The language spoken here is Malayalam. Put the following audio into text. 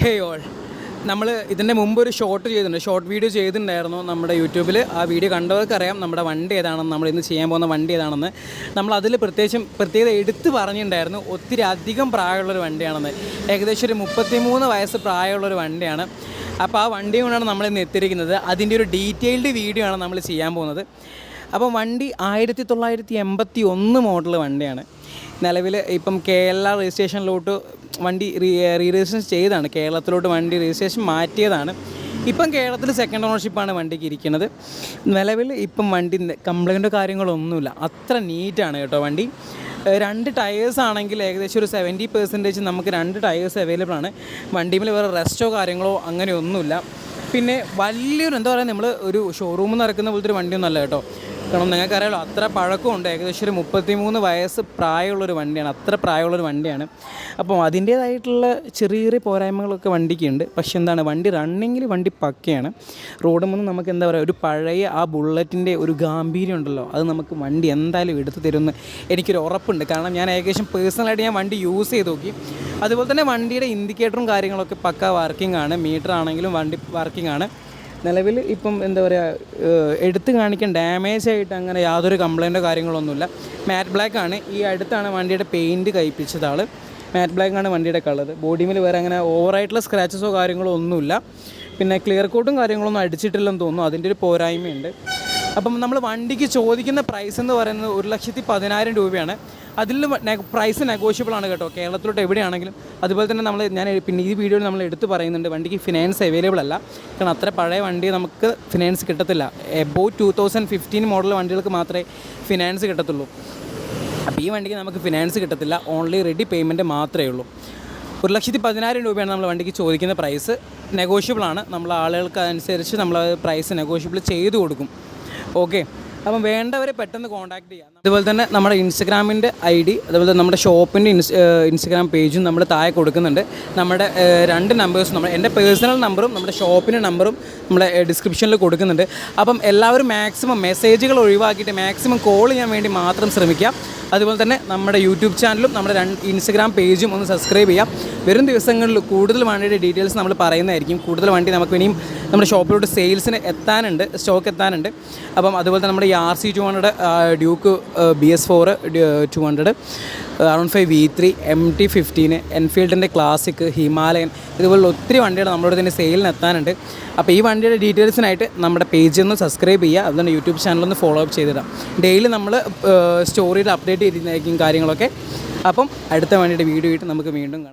ഹേ ഓൾ. നമ്മൾ ഇതിന്റെ മുമ്പ് ഒരു ഷോർട്ട് ചെയ്തിട്ടുണ്ട്. ഷോർട്ട് വീഡിയോ ചെയ്തിട്ടുണ്ടായിരുന്നു നമ്മുടെ യൂട്യൂബിൽ ആ വീഡിയോ കണ്ടവർക്കറിയാം നമ്മുടെ വണ്ടി ഏതാണെന്ന് നമ്മൾ ഇന്ന് ചെയ്യാൻ പോകുന്ന വണ്ടി ഏതാണെന്ന്. നമ്മൾ അതിൽ പ്രത്യേകിച്ചും പ്രത്യേകത എടുത്ത് പറഞ്ഞിട്ടുണ്ടായിരുന്നു ഒത്തിരി അധികം പ്രായമുള്ളൊരു വണ്ടിയാണെന്ന്. ഏകദേശം ഒരു മുപ്പത്തിമൂന്ന് വയസ്സ് പ്രായമുള്ളൊരു വണ്ടിയാണ്. അപ്പോൾ ആ വണ്ടി കൊണ്ടാണ് നമ്മൾ ഇന്ന് എത്തിയിരിക്കുന്നത്. അതിന്റെ ഒരു ഡീറ്റെയിൽഡ് വീഡിയോ ആണ് നമ്മൾ ചെയ്യാൻ പോകുന്നത്. അപ്പോൾ വണ്ടി ആയിരത്തി തൊള്ളായിരത്തി എൺപത്തി ഒന്ന് മോഡൽ വണ്ടിയാണ്. നിലവിൽ ഇപ്പം കേരള രജിസ്ട്രേഷനിലോട്ട് വണ്ടി റീ രജിസ്ട്രേഷൻ ചെയ്താണ് കേരളത്തിലോട്ട് വണ്ടി രജിസ്ട്രേഷൻ മാറ്റിയതാണ്. ഇപ്പം കേരളത്തിൽ സെക്കൻഡ് ഓണർഷിപ്പാണ് വണ്ടിക്ക് ഇരിക്കുന്നത്. നിലവിൽ ഇപ്പം വണ്ടി കംപ്ലൈന്റോ കാര്യങ്ങളൊന്നുമില്ല. അത്ര നീറ്റാണ് കേട്ടോ വണ്ടി. രണ്ട് ടയേഴ്സ് ആണെങ്കിൽ ഏകദേശം ഒരു സെവന്റി പെർസെന്റേജ് നമുക്ക് രണ്ട് ടയേഴ്സ് അവൈലബിൾ ആണ്. വണ്ടിയിൽ വേറെ റെസ്റ്റോ കാര്യങ്ങളോ അങ്ങനെയൊന്നുമില്ല പിന്നെ വലിയൊരു എന്താ പറയുക നമ്മൾ ഒരു ഷോറൂമിൽ നിന്ന് ഇറക്കുന്ന പോലത്തെ ഒരു വണ്ടിയൊന്നും അല്ല കേട്ടോ. കാരണം നിങ്ങൾക്കറിയാലോ അത്ര പഴക്കമുണ്ട്. ഏകദേശം ഒരു മുപ്പത്തിമൂന്ന് വയസ്സ് പ്രായമുള്ളൊരു വണ്ടിയാണ്. അത്ര പ്രായമുള്ളൊരു വണ്ടിയാണ്. അപ്പം അതിന്റേതായിട്ടുള്ള ചെറിയ ചെറിയ പോരായ്മകളൊക്കെ വണ്ടിക്കുണ്ട്. പക്ഷെ എന്താണ് വണ്ടി റണ്ണിങ്ങിൽ വണ്ടി പക്കയാണ്. റോഡ് മുന്നും നമുക്ക് എന്താ പറയുക ഒരു പഴയ ആ ബുള്ളറ്റിന്റെ ഒരു ഗാംഭീര്യം ഉണ്ടല്ലോ. അത് നമുക്ക് വണ്ടി എന്തായാലും എടുത്തു തരുമെന്ന് എനിക്കൊരു ഉറപ്പുണ്ട്. കാരണം ഞാൻ ഏകദേശം പേഴ്സണലായിട്ട് ഞാൻ വണ്ടി യൂസ് ചെയ്ത് നോക്കി. അതുപോലെ തന്നെ വണ്ടിയുടെ ഇൻഡിക്കേറ്ററും കാര്യങ്ങളൊക്കെ പക്ക വർക്കിംഗ് ആണ്. മീറ്റർ ആണെങ്കിലും വണ്ടി വർക്കിംഗ് ആണ്. നിലവിൽ ഇപ്പം എന്താ പറയുക എടുത്തു കാണിക്കാൻ ഡാമേജ് ആയിട്ട് അങ്ങനെ യാതൊരു കംപ്ലൈന്റോ കാര്യങ്ങളൊന്നുമില്ല. മാറ്റ് ബ്ലാക്ക് ആണ്. ഈ അടുത്താണ് വണ്ടിയുടെ പെയിന്റ് കഴിപ്പിച്ചത് ആൾ മാറ്റ് ബ്ലാക്ക് ആണ് വണ്ടിയുടെ കളർ ബോഡിമിൽ വേറെ അങ്ങനെ ഓവറായിട്ടുള്ള സ്ക്രാച്ചസോ കാര്യങ്ങളോ ഒന്നുമില്ല. പിന്നെ ക്ലിയർ കോട്ടും കാര്യങ്ങളൊന്നും അടിച്ചിട്ടില്ലെന്ന് തോന്നുന്നു. അതിന്റെ ഒരു പോരായ്മയുണ്ട്. അപ്പം നമ്മൾ വണ്ടിക്ക് ചോദിക്കുന്ന പ്രൈസ് എന്ന് പറയുന്നത് ഒരു ലക്ഷത്തി പതിനായിരം രൂപയാണ്. അതിൽ പ്രൈസ് നെഗോഷ്യബിൾ ആണ് കേട്ടോ. കേരളത്തിലോട്ട് എവിടെയാണെങ്കിലും. അതുപോലെ തന്നെ നമ്മൾ ഞാൻ പിന്നെ ഈ വീഡിയോയിൽ നമ്മൾ എടുത്തു പറയുന്നുണ്ട് വണ്ടിക്ക് ഫിനാൻസ് അവൈലബിൾ അല്ല. കാരണം അത്ര പഴയ വണ്ടി നമുക്ക് ഫിനാൻസ് കിട്ടത്തില്ല. Above two thousand fifteen model വണ്ടികൾക്ക് മാത്രമേ ഫിനാൻസ് കിട്ടത്തുള്ളൂ. അപ്പോൾ ഈ വണ്ടിക്ക് നമുക്ക് ഫിനാൻസ് കിട്ടത്തില്ല. ഓൺലി റെഡി പേയ്മെന്റ് മാത്രമേ ഉള്ളൂ. ഒരു ലക്ഷത്തി പതിനായിരം രൂപയാണ് നമ്മൾ വണ്ടിക്ക് ചോദിക്കുന്ന പ്രൈസ് നെഗോഷ്യബിൾ ആണ്. നമ്മൾ ആളുകൾക്ക് അനുസരിച്ച് നമ്മൾ പ്രൈസ് നെഗോഷ്യബിൾ ചെയ്തു കൊടുക്കും. ഓക്കെ അപ്പം വേണ്ടവരെ പെട്ടെന്ന് കോൺടാക്ട് ചെയ്യാം. അതുപോലെ തന്നെ നമ്മുടെ ഇൻസ്റ്റഗ്രാമിന്റെ ഐ ഡി അതുപോലെ നമ്മുടെ ഷോപ്പിന്റെ ഇൻസ് ഇൻസ്റ്റഗ്രാം പേജും നമ്മൾ താഴെ കൊടുക്കുന്നുണ്ട്. നമ്മുടെ രണ്ട് നമ്പേഴ്സും നമ്മൾ എന്റെ പേഴ്സണൽ നമ്പറും നമ്മുടെ ഷോപ്പിന്റെ നമ്പറും നമ്മുടെ ഡിസ്ക്രിപ്ഷനിൽ കൊടുക്കുന്നുണ്ട്. അപ്പം എല്ലാവരും മാക്സിമം മെസ്സേജുകൾ ഒഴിവാക്കിയിട്ട് മാക്സിമം കോൾ ചെയ്യാൻ വേണ്ടി മാത്രം ശ്രമിക്കുക. അതുപോലെ തന്നെ നമ്മുടെ യൂട്യൂബ് ചാനലും നമ്മുടെ രണ്ട് ഇൻസ്റ്റഗ്രാം പേജും ഒന്ന് സബ്സ്ക്രൈബ് ചെയ്യാം വരും ദിവസങ്ങളിൽ കൂടുതൽ വണ്ടിയുടെ ഡീറ്റെയിൽസ് നമ്മൾ പറയുന്നതായിരിക്കും. കൂടുതൽ വണ്ടി നമുക്ക് ഇനിയും നമ്മുടെ ഷോപ്പിലോട്ട് സെയിൽസിന് എത്താനുണ്ട് സ്റ്റോക്ക് എത്താനുണ്ട്. അപ്പം അതുപോലെ തന്നെ നമ്മുടെ ഈ R C two hundred Duke B S four two hundred around five V three M T fifteen എൻഫീൽഡിന്റെ ക്ലാസിക് ഹിമാലയൻ ഇതുപോലുള്ള ഒത്തിരി വണ്ടികൾ നമ്മുടെ തന്നെ സെയിലിന് എത്താനുണ്ട്. അപ്പോൾ ഈ വണ്ടിയുടെ ഡീറ്റെയിൽസിനായിട്ട് നമ്മുടെ പേജിൽ ഒന്ന് സബ്സ്ക്രൈബ് ചെയ്യുക അതുകൊണ്ട് യൂട്യൂബ് ചാനലൊന്ന് ഫോളോ അപ്പ് ചെയ്തിടാം ഡെയിലി നമ്മൾ സ്റ്റോറിയിൽ അപ്ഡേറ്റ് ചെയ്തിരിക്കുന്നതായിരിക്കും കാര്യങ്ങളൊക്കെ. അപ്പം അടുത്ത വണ്ടിയുടെ വീഡിയോ ആയിട്ട് നമുക്ക് വീണ്ടും കാണാം.